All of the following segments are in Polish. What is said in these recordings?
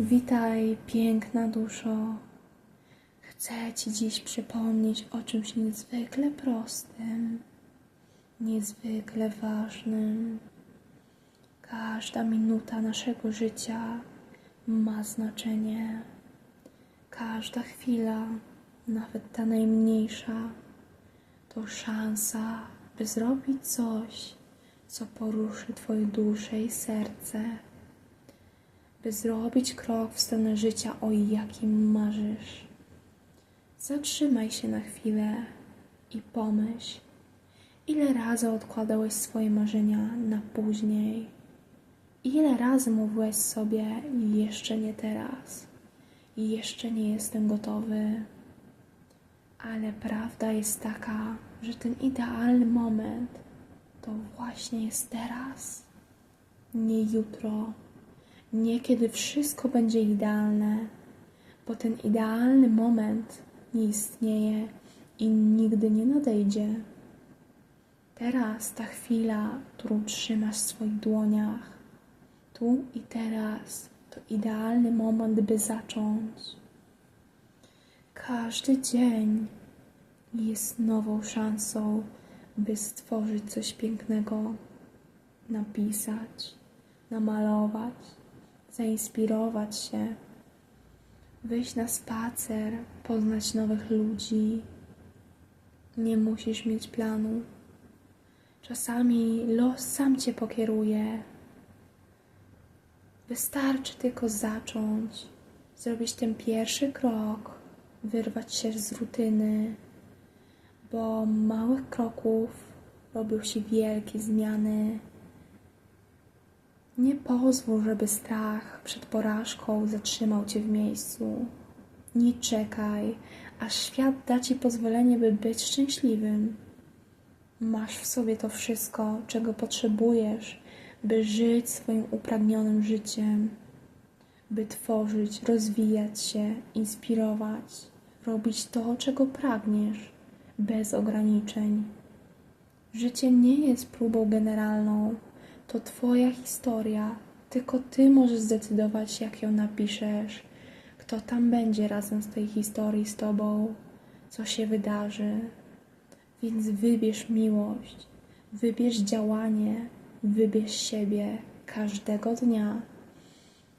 Witaj, piękna duszo. Chcę Ci dziś przypomnieć o czymś niezwykle prostym, niezwykle ważnym. Każda minuta naszego życia ma znaczenie. Każda chwila, nawet ta najmniejsza, to szansa, by zrobić coś, co poruszy Twoje duszę i serce by zrobić krok w stronę życia, o jakim marzysz. Zatrzymaj się na chwilę i pomyśl, ile razy odkładałeś swoje marzenia na później. Ile razy mówiłeś sobie, jeszcze nie teraz, jeszcze nie jestem gotowy. Ale prawda jest taka, że ten idealny moment to właśnie jest teraz, nie jutro nie kiedy wszystko będzie idealne, bo ten idealny moment nie istnieje i nigdy nie nadejdzie. Teraz ta chwila, którą trzymasz w swoich dłoniach, tu i teraz, to idealny moment, by zacząć. Każdy dzień jest nową szansą, by stworzyć coś pięknego, napisać, namalować zainspirować się, wyjść na spacer, poznać nowych ludzi. Nie musisz mieć planu. Czasami los sam cię pokieruje. Wystarczy tylko zacząć, zrobić ten pierwszy krok, wyrwać się z rutyny, bo małych kroków robią się wielkie zmiany. Nie pozwól, żeby strach przed porażką zatrzymał cię w miejscu. Nie czekaj, aż świat da ci pozwolenie, by być szczęśliwym. Masz w sobie to wszystko, czego potrzebujesz, by żyć swoim upragnionym życiem, by tworzyć, rozwijać się, inspirować, robić to, czego pragniesz, bez ograniczeń. Życie nie jest próbą generalną, to Twoja historia. Tylko Ty możesz zdecydować, jak ją napiszesz, kto tam będzie razem z tej historii z Tobą, co się wydarzy. Więc wybierz miłość, wybierz działanie, wybierz siebie każdego dnia.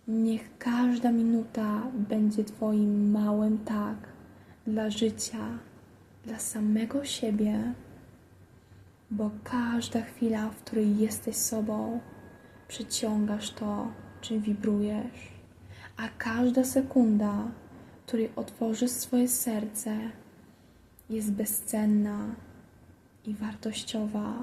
Niech każda minuta będzie Twoim małym tak dla życia, dla samego siebie bo każda chwila, w której jesteś sobą, przyciągasz to, czym wibrujesz, a każda sekunda, w której otworzysz swoje serce, jest bezcenna i wartościowa.